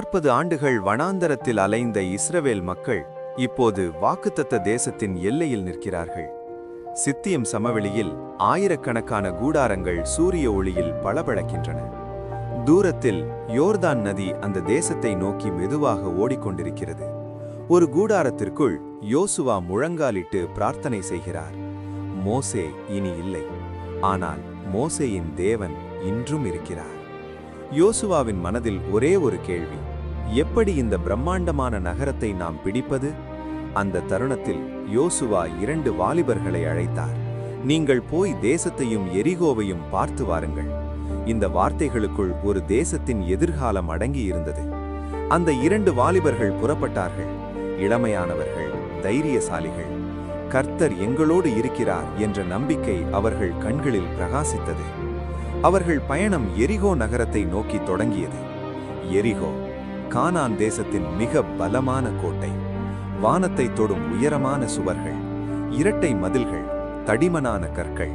நாற்பது ஆண்டுகள் வனாந்தரத்தில் அலைந்த இஸ்ரவேல் மக்கள் இப்போது வாக்குத்தத்த தேசத்தின் எல்லையில் நிற்கிறார்கள். சித்தியம் சமவெளியில் ஆயிரக்கணக்கான கூடாரங்கள் சூரிய ஒளியில் பளபளக்கின்றன. தூரத்தில் யோர்தான் நதி அந்த தேசத்தை நோக்கி மெதுவாக ஓடிக்கொண்டிருக்கிறது. ஒரு கூடாரத்திற்குள் யோசுவா முழங்காலிட்டு பிரார்த்தனை செய்கிறார். மோசே இனி இல்லை. ஆனால் மோசேயின் தேவன் இன்றும் இருக்கிறார். யோசுவாவின் மனதில் ஒரே ஒரு கேள்வி எப்படி இந்த பிரம்மாண்டமான நகரத்தை நாம் பிடிப்பது? அந்த தருணத்தில் யோசுவா இரண்டு வாலிபர்களை அழைத்தார். நீங்கள் போய் தேசத்தையும் எரிகோவையும் பார்த்து வாருங்கள். இந்த வார்த்தைகளுக்குள் ஒரு தேசத்தின் எதிர்காலம் அடங்கி இருந்தது. அந்த இரண்டு வாலிபர்கள் புறப்பட்டார்கள். இளமையானவர்கள் தைரியசாலிகள் கர்த்தர் எங்களோடு இருக்கிறார் என்ற நம்பிக்கை அவர்கள் கண்களில் பிரகாசித்தது. அவர்கள் பயணம் எரிகோ நகரத்தை நோக்கி தொடங்கியது. எரிகோ கானான் தேசத்தின் மிக பலமான கோட்டை. வானத்தை தொடும் உயரமான சுவர்கள் இரட்டை மதில்கள் தடிமனான கற்கள்.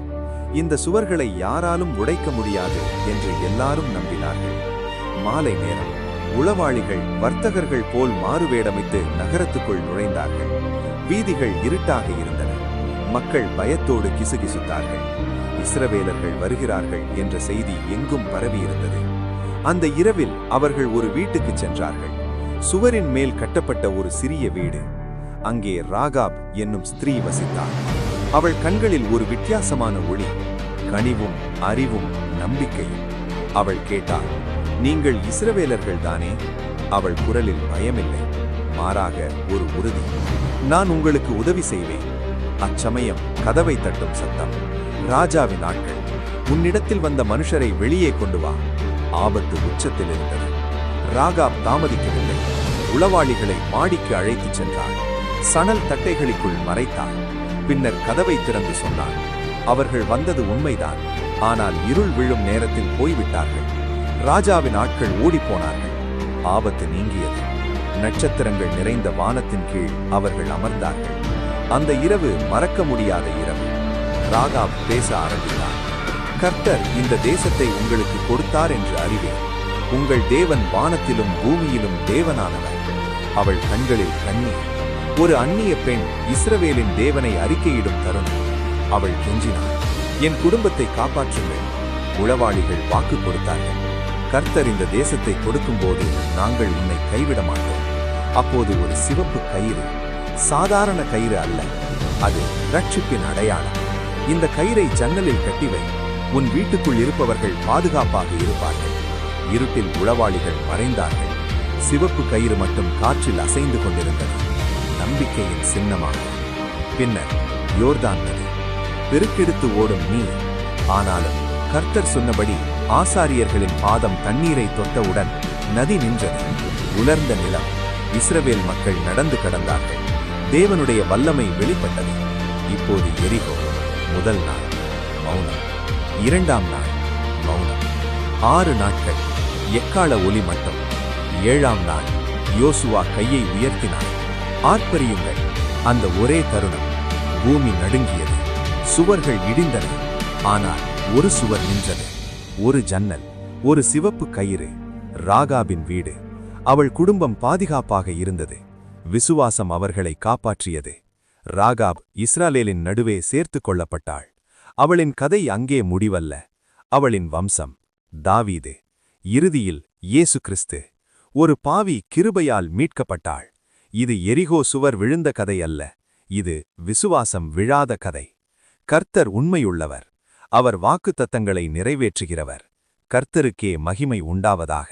இந்த சுவர்களை யாராலும் உடைக்க முடியாது என்று எல்லாரும் நம்பினார்கள். மாலை நேரம் உளவாளிகள் வர்த்தகர்கள் போல் மாறுவேடமைத்து நகரத்துக்குள் நுழைந்தார்கள். வீதிகள் இருட்டாக இருந்தன. மக்கள் பயத்தோடு கிசுகிசுத்தார்கள். இஸ்ரவேலர்கள் வருகிறார்கள் என்ற செய்தி எங்கும் பரவியிருந்தது. அந்த இரவில் அவர்கள் ஒரு வீட்டுக்கு சென்றார்கள். சுவரின் மேல் கட்டப்பட்ட ஒரு சிறிய வீடு. அங்கே ராகாப் என்னும் ஸ்திரீ வசித்தாள். அவள் கண்களில் ஒரு வித்தியாசமான ஒளி கனிவும் அறிவும் நம்பிக்கையும். அவள் கேட்டாள் நீங்கள் இஸ்ரவேலர்கள் தானே? அவள் குரலில் பயமில்லை. மாறாக ஒரு உறுதி நான் உங்களுக்கு உதவி செய்வேன். அச்சமயம் கதவை தட்டும் சத்தம். ராஜாவின் ஆட்கள் உன்னிடத்தில் வந்த மனுஷரை வெளியே கொண்டு வா. ஆபத்து உச்சத்தில் இருந்தது ராகாப் தாமதிக்கவில்லை. உளவாளிகளை மாடிக்கு அழைத்துச் சென்றார் சணல் தட்டைகளுக்குள் மறைத்தார் பின்னர் கதவை திறந்து சொன்னார் அவர்கள் வந்தது உண்மைதான். ஆனால் இருள் விழும் நேரத்தில் போய்விட்டார்கள். ராஜாவின் ஆட்கள் ஓடிப்போனார்கள். ஆபத்து நீங்கியது. நட்சத்திரங்கள் நிறைந்த வானத்தின் கீழ் அவர்கள் அமர்ந்தார்கள். அந்த இரவு மறக்க முடியாத இரவு. ராகாப் பேச ஆரம்பித்தார் கர்த்தர் இந்த தேசத்தை உங்களுக்கு கொடுத்தார் என்று அறிவேன். உங்கள் தேவன் வானத்திலும் பூமியிலும் தேவனானவர். அவள் கண்களில் கண்ணீர். ஒரு அந்நிய பெண் இஸ்ரவேலின் தேவனை அறிக்கையிடும் தருணம். அவள் கெஞ்சினாள். என் குடும்பத்தை காப்பாற்றுங்கள். உளவாளிகள் வாக்கு கொடுத்தார்கள். கர்த்தர் இந்த தேசத்தை கொடுக்கும்போது நாங்கள் உன்னை கைவிட மாட்டோம். அப்போது ஒரு சிவப்பு கயிறு. சாதாரண கயிறு அல்ல. அது ரட்சிப்பின் அடையாளம். இந்த கயிறை ஜன்னலில் கட்டிவை உன் வீட்டுக்குள் இருப்பவர்கள் பாதுகாப்பாக இருப்பார்கள். இருட்டில் உளவாளிகள் மறைந்தார்கள். சிவப்பு கயிறு மட்டும் காற்றில் அசைந்து கொண்டிருந்தது. நம்பிக்கையின் சின்னமாக. பின்னர் யோர்தான் நதி. பெருக்கெடுத்து ஓடும் நீர். ஆனாலும் கர்த்தர் சொன்னபடி ஆசாரியர்களின் பாதம் தண்ணீரை தொட்டவுடன் நதி நின்றது. உலர்ந்த நிலம். இஸ்ரவேல் மக்கள் நடந்து கடந்தார்கள். தேவனுடைய வல்லமை வெளிப்பட்டது. இப்போது எரிகோ முதல் நாள். மௌனம். இரண்டாம் நாள் மௌனம். ஆறு நாட்கள் எக்கால ஒலி மட்டும். ஏழாம் நாள் யோசுவா கையை உயர்த்தினார் ஆர்ப்பரியுங்கள் அந்த ஒரே தருணம். பூமி நடுங்கியது சுவர்கள் இடிந்தன. ஆனால் ஒரு சுவர் நின்றது ஒரு ஜன்னல் ஒரு சிவப்பு கயிறு ராகாபின் வீடு. அவள் குடும்பம் பாதுகாப்பாக இருந்தது. விசுவாசம் அவர்களை காப்பாற்றியது. ராகாப் இஸ்ராலேலின் நடுவே சேர்த்து கொள்ளப்பட்டாள். அவளின் கதை அங்கே முடிவல்ல. அவளின் வம்சம் தாவீது. இறுதியில் இயேசு கிறிஸ்து ஒரு பாவி கிருபையால் மீட்கப்பட்டாள். இது எரிகோ சுவர் விழுந்த கதை அல்ல இது விசுவாசம் விழாத கதை. கர்த்தர் உண்மையுள்ளவர். அவர் வாக்குத்தத்தங்களை நிறைவேற்றுகிறவர். கர்த்தருக்கே மகிமை உண்டாவதாக.